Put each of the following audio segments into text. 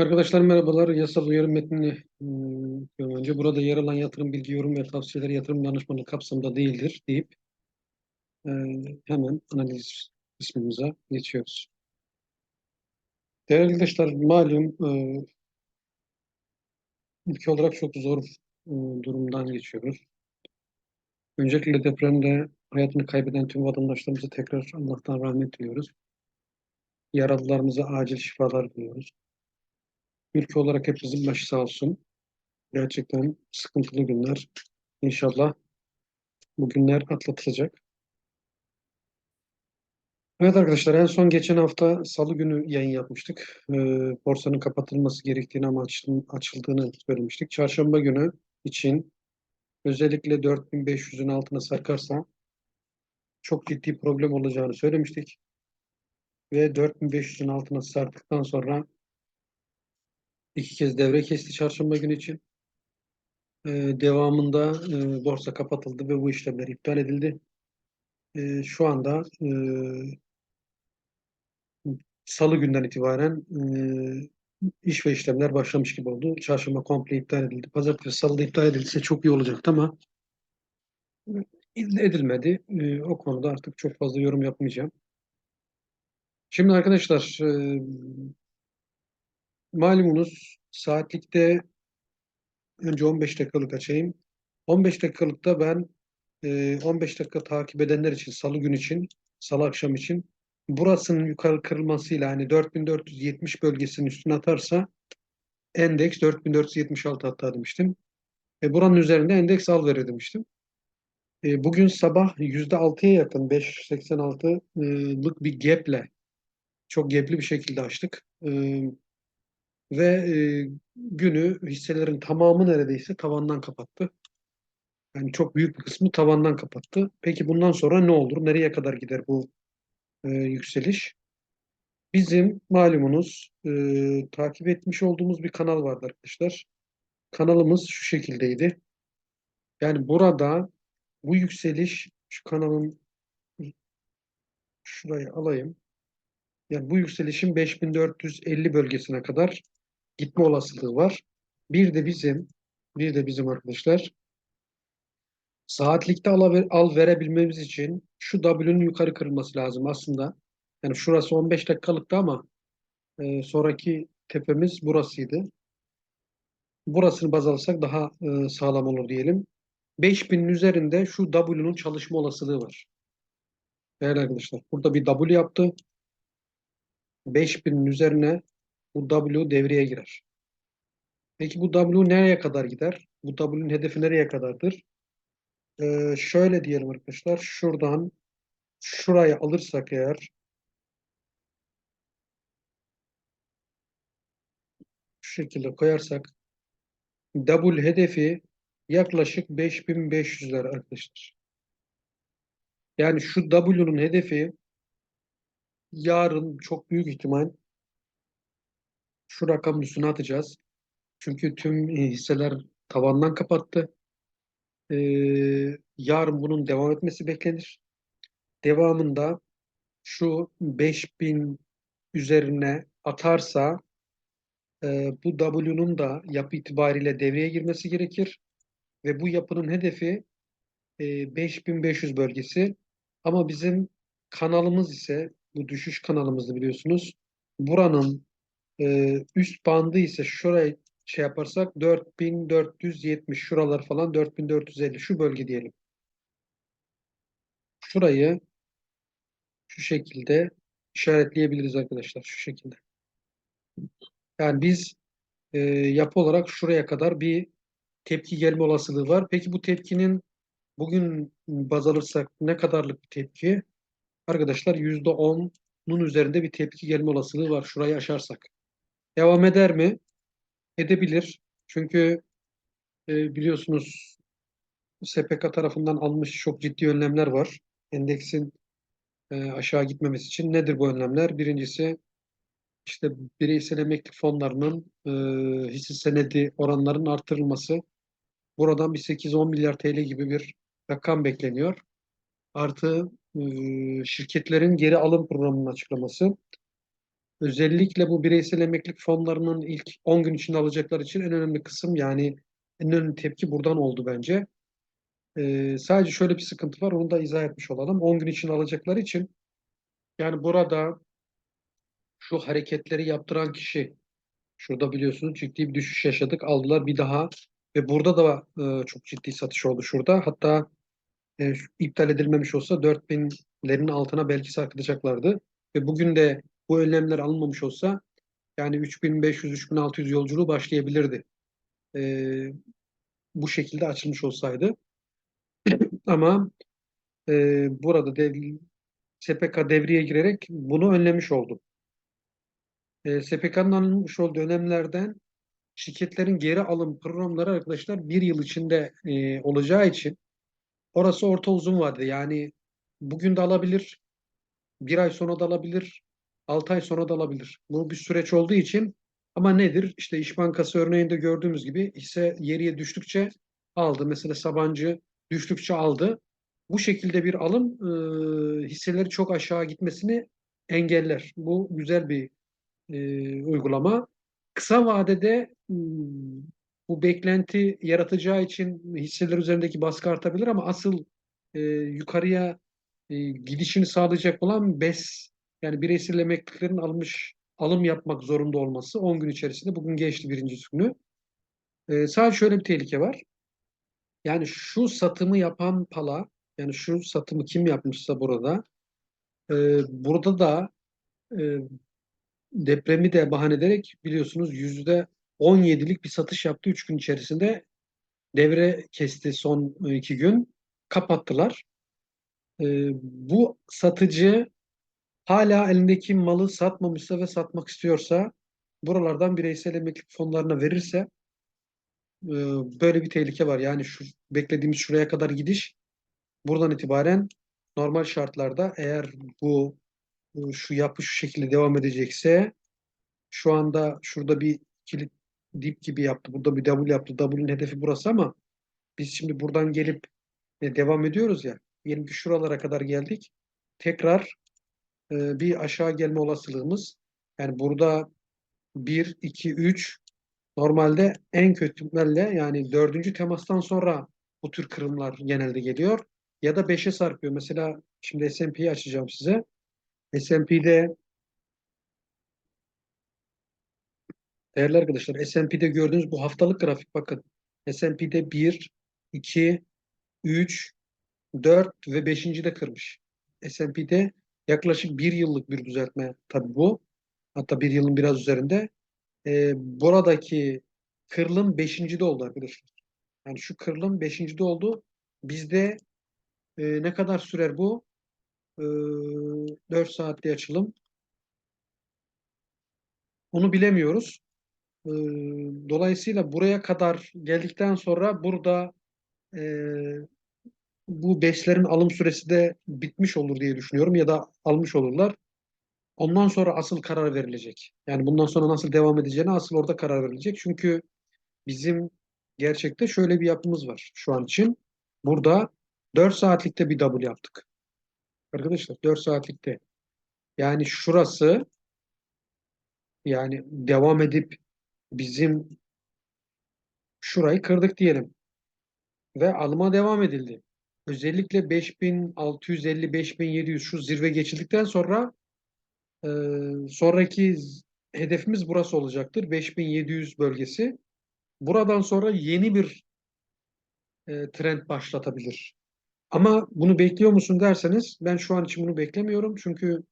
Arkadaşlar merhabalar. Yasal uyarı metnini okuyorum önce. Burada yer alan yatırım bilgi, yorum ve tavsiyeleri yatırım danışmanlığı kapsamında değildir deyip e, hemen analiz kısmımıza geçiyoruz. Değerli arkadaşlar malum e, ülke olarak çok zor e, durumdan geçiyoruz. Öncelikle depremde hayatını kaybeden tüm vatandaşlarımıza tekrar Allah'tan rahmet diliyoruz. Yaralılarımıza acil şifalar diliyoruz. Ülke olarak hepimizin başı sağ olsun. Gerçekten sıkıntılı günler. İnşallah bu günler atlatılacak. Evet arkadaşlar en son geçen hafta Salı günü yayın yapmıştık. Ee, borsanın kapatılması gerektiğini ama açıldığını söylemiştik. Çarşamba günü için özellikle 4500'ün altına sarkarsa çok ciddi problem olacağını söylemiştik. Ve 4500'ün altına sarktıktan sonra iki kez devre kesti çarşamba günü için. Ee, devamında e, borsa kapatıldı ve bu işlemler iptal edildi. Ee, şu anda e, Salı günden itibaren e, iş ve işlemler başlamış gibi oldu. Çarşamba komple iptal edildi. Pazartesi, salıda iptal edilse çok iyi olacaktı ama edilmedi. E, o konuda artık çok fazla yorum yapmayacağım. Şimdi arkadaşlar e, malumunuz saatlikte önce 15 dakikalık açayım. 15 dakikalıkta ben e, 15 dakika takip edenler için salı gün için salı akşam için burasının yukarı kırılmasıyla hani 4470 bölgesinin üstüne atarsa endeks 4476 hatta demiştim. E, buranın üzerinde endeks al verir demiştim. E, bugün sabah %6'ya yakın 5.86'lık bir gap'le çok gap'li bir şekilde açtık. E, ve e, günü hisselerin tamamı neredeyse tavandan kapattı. Yani çok büyük bir kısmı tavandan kapattı. Peki bundan sonra ne olur? Nereye kadar gider bu e, yükseliş? Bizim malumunuz e, takip etmiş olduğumuz bir kanal vardı arkadaşlar. Kanalımız şu şekildeydi. Yani burada bu yükseliş şu kanalın şurayı alayım. Yani bu yükselişin 5450 bölgesine kadar gitme olasılığı var. Bir de bizim bir de bizim arkadaşlar saatlikte al, al verebilmemiz için şu W'nun yukarı kırılması lazım aslında. Yani şurası 15 dakikalıktı ama e, sonraki tepemiz burasıydı. Burasını baz alırsak daha e, sağlam olur diyelim. 5000'in üzerinde şu W'nun çalışma olasılığı var. Değerli arkadaşlar burada bir W yaptı. 5000'in üzerine bu W devreye girer. Peki bu W nereye kadar gider? Bu W'nin hedefi nereye kadardır? Ee, şöyle diyelim arkadaşlar. Şuradan şuraya alırsak eğer şu şekilde koyarsak W hedefi yaklaşık 5500'ler arkadaşlar. Yani şu W'nun hedefi yarın çok büyük ihtimal şu rakamın üstüne atacağız. Çünkü tüm hisseler tavandan kapattı. Ee, yarın bunun devam etmesi beklenir. Devamında şu 5000 üzerine atarsa e, bu W'nun da yapı itibariyle devreye girmesi gerekir. Ve bu yapının hedefi e, 5500 bölgesi. Ama bizim kanalımız ise bu düşüş kanalımızdı biliyorsunuz. Buranın e, üst bandı ise şuraya şey yaparsak 4470 şuralar falan 4450 şu bölge diyelim. Şurayı şu şekilde işaretleyebiliriz arkadaşlar şu şekilde. Yani biz e, yapı olarak şuraya kadar bir tepki gelme olasılığı var. Peki bu tepkinin bugün baz alırsak ne kadarlık bir tepki? Arkadaşlar %10'un üzerinde bir tepki gelme olasılığı var şurayı aşarsak. Devam eder mi? Edebilir. Çünkü e, biliyorsunuz SPK tarafından almış çok ciddi önlemler var. Endeksin e, aşağı gitmemesi için. Nedir bu önlemler? Birincisi işte bireysel emeklilik fonlarının e, hisse senedi oranlarının artırılması. Buradan bir 8-10 milyar TL gibi bir rakam bekleniyor. Artı e, şirketlerin geri alım programının açıklaması. Özellikle bu bireysel emeklilik fonlarının ilk 10 gün içinde alacaklar için en önemli kısım yani en önemli tepki buradan oldu bence. Ee, sadece şöyle bir sıkıntı var, onu da izah etmiş olalım. 10 gün içinde alacakları için yani burada şu hareketleri yaptıran kişi şurada biliyorsunuz ciddi bir düşüş yaşadık. Aldılar bir daha ve burada da e, çok ciddi satış oldu şurada. Hatta e, iptal edilmemiş olsa 4000'lerin altına belki sarkıtacaklardı. Ve bugün de bu önlemler alınmamış olsa yani 3500-3600 yolculuğu başlayabilirdi. E, bu şekilde açılmış olsaydı. Ama e, burada dev, SPK devreye girerek bunu önlemiş oldu. E, SPK'nın alınmış olduğu önlemlerden şirketlerin geri alım programları arkadaşlar bir yıl içinde e, olacağı için orası orta uzun vadede. Yani bugün de alabilir, bir ay sonra da alabilir, altı ay sonra da alabilir. Bu bir süreç olduğu için ama nedir? İşte İş Bankası örneğinde gördüğümüz gibi hisse yeriye düştükçe aldı. Mesela Sabancı düştükçe aldı. Bu şekilde bir alım e, hisseleri çok aşağı gitmesini engeller. Bu güzel bir e, uygulama. Kısa vadede hmm, bu beklenti yaratacağı için hisseler üzerindeki baskı artabilir ama asıl e, yukarıya e, gidişini sağlayacak olan BES yani bireysel emeklilerin almış alım yapmak zorunda olması 10 gün içerisinde bugün geçti birinci günü. E, sadece şöyle bir tehlike var. Yani şu satımı yapan pala yani şu satımı kim yapmışsa burada e, burada da e, depremi de bahane ederek biliyorsunuz yüzde 17'lik bir satış yaptı 3 gün içerisinde. Devre kesti son e, iki gün. Kapattılar. E, bu satıcı hala elindeki malı satmamışsa ve satmak istiyorsa buralardan bireysel emeklilik fonlarına verirse e, böyle bir tehlike var. Yani şu beklediğimiz şuraya kadar gidiş buradan itibaren normal şartlarda eğer bu e, şu yapı şu şekilde devam edecekse şu anda şurada bir kilit dip gibi yaptı. Burada bir W yaptı. W'nin hedefi burası ama biz şimdi buradan gelip e, devam ediyoruz ya. Diyelim ki şuralara kadar geldik. Tekrar e, bir aşağı gelme olasılığımız yani burada 1, 2, 3 normalde en kötülerle yani dördüncü temastan sonra bu tür kırımlar genelde geliyor. Ya da 5'e sarkıyor. Mesela şimdi S&P'yi açacağım size. S&P'de Değerli arkadaşlar, S&P'de gördüğünüz bu haftalık grafik bakın. S&P'de 1, 2, 3, 4 ve 5. de kırmış. S&P'de yaklaşık bir yıllık bir düzeltme tabii bu. Hatta bir yılın biraz üzerinde. Ee, buradaki kırılım 5. de oldu arkadaşlar. Yani şu kırılım 5. de oldu. Bizde e, ne kadar sürer bu? Ee, 4 saatte açılım. Onu bilemiyoruz. Ee, dolayısıyla buraya kadar geldikten sonra burada e, bu BES'lerin alım süresi de bitmiş olur diye düşünüyorum ya da almış olurlar. Ondan sonra asıl karar verilecek. Yani bundan sonra nasıl devam edeceğine asıl orada karar verilecek. Çünkü bizim gerçekte şöyle bir yapımız var şu an için. Burada 4 saatlikte bir double yaptık. Arkadaşlar 4 saatlikte. Yani şurası yani devam edip bizim şurayı kırdık diyelim. Ve alıma devam edildi. Özellikle 5650-5700 şu zirve geçildikten sonra e, sonraki hedefimiz burası olacaktır. 5700 bölgesi. Buradan sonra yeni bir e, trend başlatabilir. Ama bunu bekliyor musun derseniz ben şu an için bunu beklemiyorum. Çünkü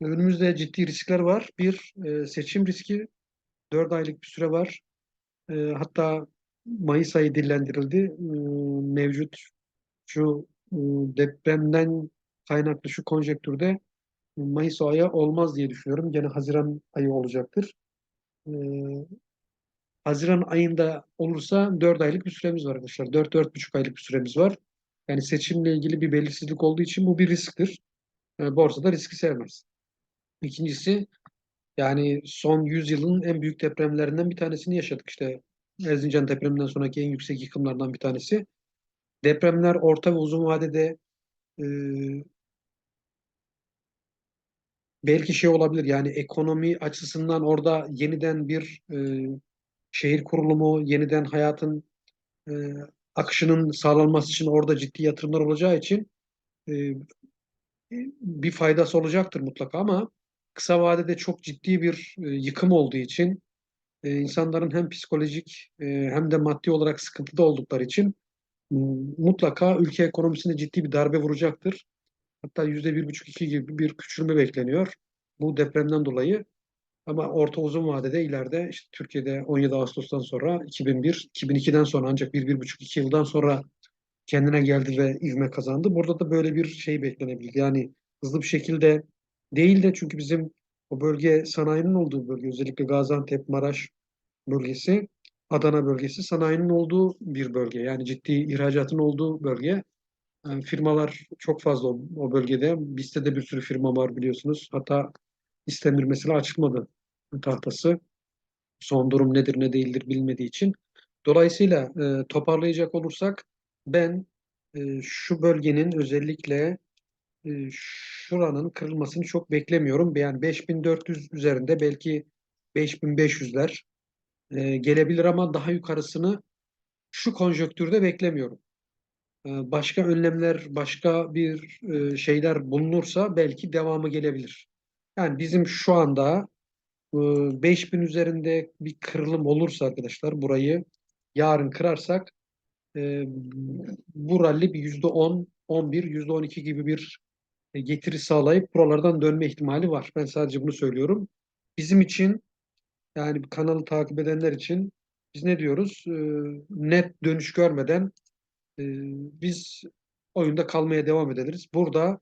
önümüzde ciddi riskler var. Bir e, seçim riski 4 aylık bir süre var. E, hatta Mayıs ayı dillendirildi. E, mevcut şu e, depremden kaynaklı şu konjektürde Mayıs ayı olmaz diye düşünüyorum. Gene Haziran ayı olacaktır. E, Haziran ayında olursa 4 aylık bir süremiz var arkadaşlar. 4-4,5 aylık bir süremiz var. Yani seçimle ilgili bir belirsizlik olduğu için bu bir risktir. E, borsada riski sevmez. İkincisi yani son 100 yılın en büyük depremlerinden bir tanesini yaşadık. İşte Erzincan depreminden sonraki en yüksek yıkımlardan bir tanesi. Depremler orta ve uzun vadede e, belki şey olabilir yani ekonomi açısından orada yeniden bir e, şehir kurulumu, yeniden hayatın e, akışının sağlanması için orada ciddi yatırımlar olacağı için e, bir faydası olacaktır mutlaka ama kısa vadede çok ciddi bir e, yıkım olduğu için e, insanların hem psikolojik e, hem de maddi olarak sıkıntıda oldukları için mutlaka ülke ekonomisine ciddi bir darbe vuracaktır. Hatta yüzde bir buçuk iki gibi bir küçülme bekleniyor bu depremden dolayı. Ama orta uzun vadede ileride işte Türkiye'de 17 Ağustos'tan sonra 2001, 2002'den sonra ancak bir, bir buçuk, iki yıldan sonra kendine geldi ve ivme kazandı. Burada da böyle bir şey beklenebilir. Yani hızlı bir şekilde değil de çünkü bizim o bölge sanayinin olduğu bölge özellikle Gaziantep, Maraş bölgesi, Adana bölgesi sanayinin olduğu bir bölge. Yani ciddi ihracatın olduğu bölge. Yani firmalar çok fazla o, o bölgede. Bizde de bir sürü firma var biliyorsunuz. Hatta İstemir mesela açılmadı tahtası. Son durum nedir ne değildir bilmediği için. Dolayısıyla e, toparlayacak olursak ben e, şu bölgenin özellikle e, şuranın kırılmasını çok beklemiyorum. Yani 5400 üzerinde belki 5500'ler e, gelebilir ama daha yukarısını şu konjonktürde beklemiyorum. E, başka önlemler, başka bir e, şeyler bulunursa belki devamı gelebilir. Yani bizim şu anda e, 5000 üzerinde bir kırılım olursa arkadaşlar burayı yarın kırarsak e, bu rally bir yüzde on, on bir, yüzde on iki gibi bir e, getiri sağlayıp buralardan dönme ihtimali var. Ben sadece bunu söylüyorum. Bizim için yani kanalı takip edenler için biz ne diyoruz? E, net dönüş görmeden e, biz oyunda kalmaya devam ederiz. Burada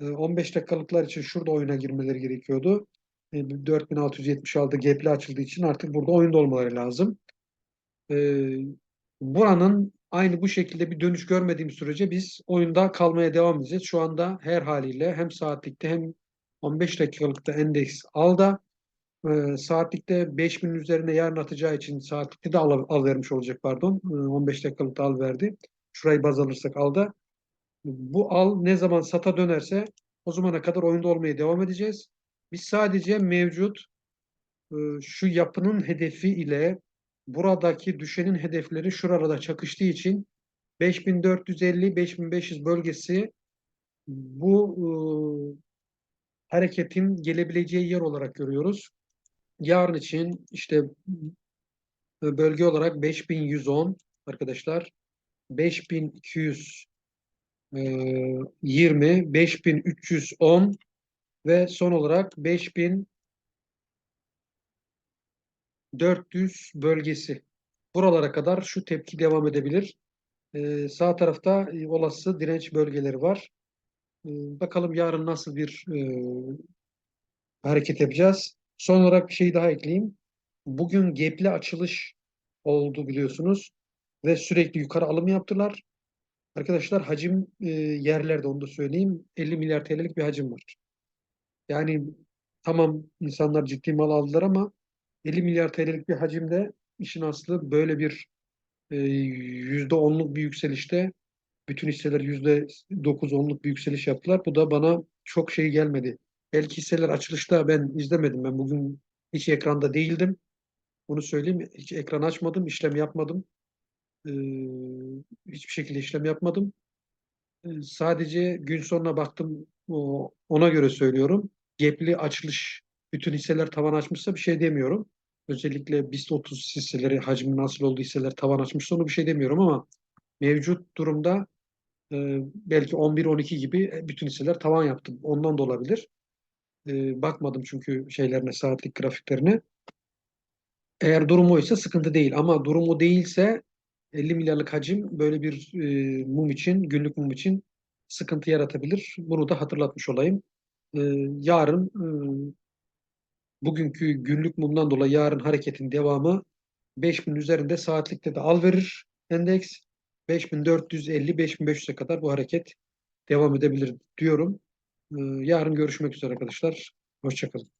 e, 15 dakikalıklar için şurada oyuna girmeleri gerekiyordu. E, 4676 gepli açıldığı için artık burada oyunda olmaları lazım. E, buranın aynı bu şekilde bir dönüş görmediğim sürece biz oyunda kalmaya devam edeceğiz. Şu anda her haliyle hem saatlikte hem 15 dakikalıkta endeks alda. E, saatlikte 5000 üzerine yarın atacağı için saatlikte de al, al vermiş olacak pardon. E, 15 dakikalıkta al verdi. Şurayı baz alırsak alda. Bu al ne zaman sata dönerse o zamana kadar oyunda olmaya devam edeceğiz. Biz sadece mevcut e, şu yapının hedefi ile buradaki düşenin hedefleri şurada çakıştığı için 5450-5500 bölgesi bu e, hareketin gelebileceği yer olarak görüyoruz. Yarın için işte e, bölge olarak 5110 arkadaşlar 5200 e, 20 5310 ve son olarak 5000 400 bölgesi. Buralara kadar şu tepki devam edebilir. Ee, sağ tarafta e, olası direnç bölgeleri var. Ee, bakalım yarın nasıl bir e, hareket yapacağız. Son olarak bir şey daha ekleyeyim. Bugün gepli açılış oldu biliyorsunuz ve sürekli yukarı alım yaptılar. Arkadaşlar hacim e, yerlerde onu da söyleyeyim. 50 milyar TL'lik bir hacim var. Yani tamam insanlar ciddi mal aldılar ama 50 milyar TL'lik bir hacimde işin aslı böyle bir e, yüzde onluk bir yükselişte bütün hisseler yüzde dokuz onluk bir yükseliş yaptılar. Bu da bana çok şey gelmedi. Belki hisseler açılışta ben izlemedim. Ben bugün hiç ekranda değildim. Bunu söyleyeyim. Hiç ekran açmadım, işlem yapmadım. Ee, hiçbir şekilde işlem yapmadım. Ee, sadece gün sonuna baktım. O, ona göre söylüyorum. Gepli açılış bütün hisseler tavan açmışsa bir şey demiyorum. Özellikle BIST 30 hisseleri hacmin nasıl olduğu hisseler tavan açmışsa onu bir şey demiyorum ama mevcut durumda e, belki 11-12 gibi bütün hisseler tavan yaptı. Ondan da olabilir. E, bakmadım çünkü şeylerine, saatlik grafiklerine. Eğer durum oysa sıkıntı değil ama durumu değilse 50 milyarlık hacim böyle bir e, mum için, günlük mum için sıkıntı yaratabilir. Bunu da hatırlatmış olayım. E, yarın e, bugünkü günlük mumdan dolayı yarın hareketin devamı 5000 üzerinde saatlikte de al verir endeks. 5450-5500'e kadar bu hareket devam edebilir diyorum. Ee, yarın görüşmek üzere arkadaşlar. Hoşçakalın.